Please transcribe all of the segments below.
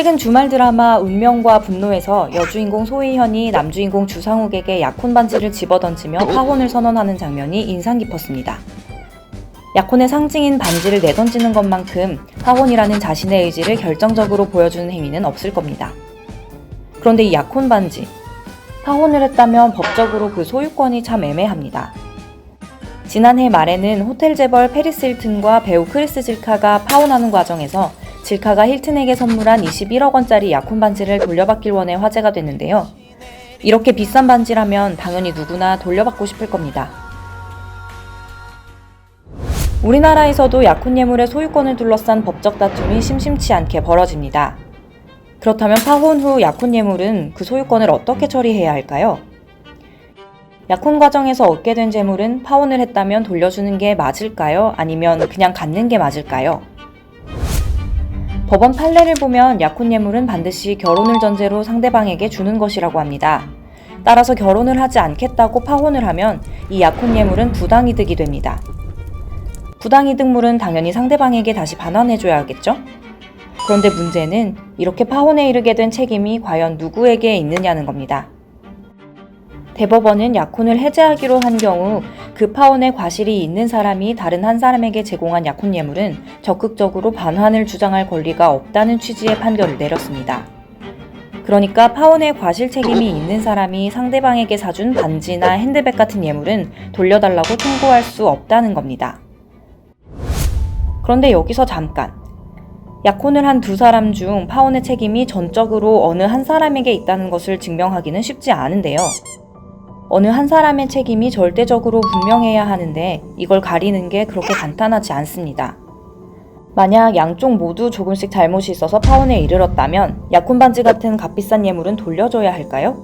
최근 주말 드라마 운명과 분노에서 여주인공 소희현이 남주인공 주상욱에게 약혼 반지를 집어던지며 파혼을 선언하는 장면이 인상 깊었습니다. 약혼의 상징인 반지를 내던지는 것만큼 파혼이라는 자신의 의지를 결정적으로 보여주는 행위는 없을 겁니다. 그런데 이 약혼 반지, 파혼을 했다면 법적으로 그 소유권이 참 애매합니다. 지난해 말에는 호텔 재벌 페리스 힐튼과 배우 크리스 질카가 파혼하는 과정에서 질카가 힐튼에게 선물한 21억 원짜리 약혼 반지를 돌려받길 원해 화제가 됐는데요. 이렇게 비싼 반지라면 당연히 누구나 돌려받고 싶을 겁니다. 우리나라에서도 약혼 예물의 소유권을 둘러싼 법적 다툼이 심심치 않게 벌어집니다. 그렇다면 파혼 후 약혼 예물은 그 소유권을 어떻게 처리해야 할까요? 약혼 과정에서 얻게 된 재물은 파혼을 했다면 돌려주는 게 맞을까요? 아니면 그냥 갖는 게 맞을까요? 법원 판례를 보면 약혼 예물은 반드시 결혼을 전제로 상대방에게 주는 것이라고 합니다. 따라서 결혼을 하지 않겠다고 파혼을 하면 이 약혼 예물은 부당이득이 됩니다. 부당이득물은 당연히 상대방에게 다시 반환해줘야겠죠? 그런데 문제는 이렇게 파혼에 이르게 된 책임이 과연 누구에게 있느냐는 겁니다. 대법원은 약혼을 해제하기로 한 경우 그 파혼의 과실이 있는 사람이 다른 한 사람에게 제공한 약혼 예물은 적극적으로 반환을 주장할 권리가 없다는 취지의 판결을 내렸습니다. 그러니까 파혼의 과실 책임이 있는 사람이 상대방에게 사준 반지나 핸드백 같은 예물은 돌려달라고 청구할 수 없다는 겁니다. 그런데 여기서 잠깐. 약혼을 한 두 사람 중 파혼의 책임이 전적으로 어느 한 사람에게 있다는 것을 증명하기는 쉽지 않은데요. 어느 한 사람의 책임이 절대적으로 분명해야 하는데 이걸 가리는 게 그렇게 간단하지 않습니다. 만약 양쪽 모두 조금씩 잘못이 있어서 파혼에 이르렀다면 약혼 반지 같은 값비싼 예물은 돌려줘야 할까요?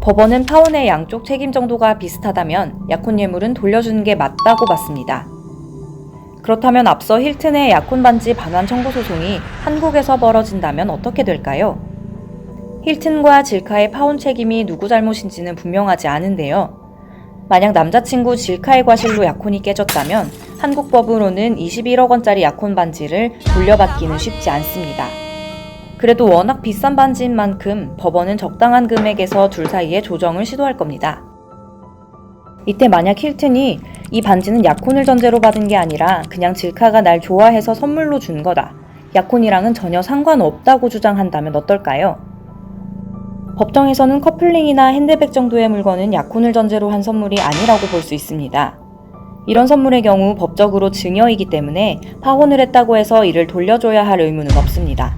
법원은 파혼의 양쪽 책임 정도가 비슷하다면 약혼 예물은 돌려주는 게 맞다고 봤습니다. 그렇다면 앞서 힐튼의 약혼 반지 반환 청구 소송이 한국에서 벌어진다면 어떻게 될까요? 힐튼과 질카의 파혼 책임이 누구 잘못인지는 분명하지 않은데요. 만약 남자친구 질카의 과실로 약혼이 깨졌다면 한국 법으로는 21억 원짜리 약혼 반지를 돌려받기는 쉽지 않습니다. 그래도 워낙 비싼 반지인 만큼 법원은 적당한 금액에서 둘 사이에 조정을 시도할 겁니다. 이때 만약 힐튼이 이 반지는 약혼을 전제로 받은 게 아니라 그냥 질카가 날 좋아해서 선물로 준 거다. 약혼이랑은 전혀 상관없다고 주장한다면 어떨까요? 법정에서는 커플링이나 핸드백 정도의 물건은 약혼을 전제로 한 선물이 아니라고 볼 수 있습니다. 이런 선물의 경우 법적으로 증여이기 때문에 파혼을 했다고 해서 이를 돌려줘야 할 의무는 없습니다.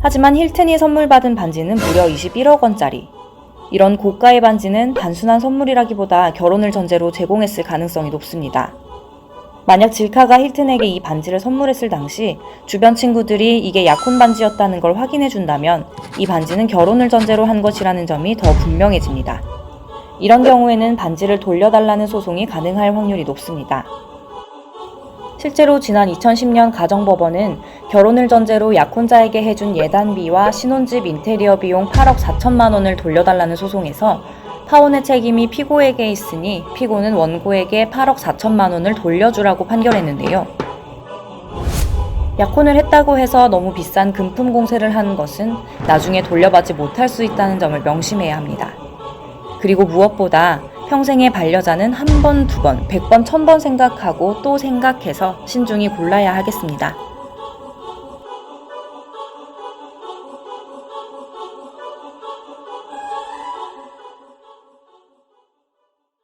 하지만 힐튼이 선물 받은 반지는 무려 21억 원짜리. 이런 고가의 반지는 단순한 선물이라기보다 결혼을 전제로 제공했을 가능성이 높습니다. 만약 질카가 힐튼에게 이 반지를 선물했을 당시 주변 친구들이 이게 약혼 반지였다는 걸 확인해 준다면 이 반지는 결혼을 전제로 한 것이라는 점이 더 분명해집니다. 이런 경우에는 반지를 돌려달라는 소송이 가능할 확률이 높습니다. 실제로 지난 2010년 가정법원은 결혼을 전제로 약혼자에게 해준 예단비와 신혼집 인테리어 비용 8억 4천만 원을 돌려달라는 소송에서 파혼의 책임이 피고에게 있으니 피고는 원고에게 8억 4천만 원을 돌려주라고 판결했는데요. 약혼을 했다고 해서 너무 비싼 금품 공세를 하는 것은 나중에 돌려받지 못할 수 있다는 점을 명심해야 합니다. 그리고 무엇보다 평생의 반려자는 한 번, 두 번, 백 번, 천 번 생각하고 또 생각해서 신중히 골라야 하겠습니다.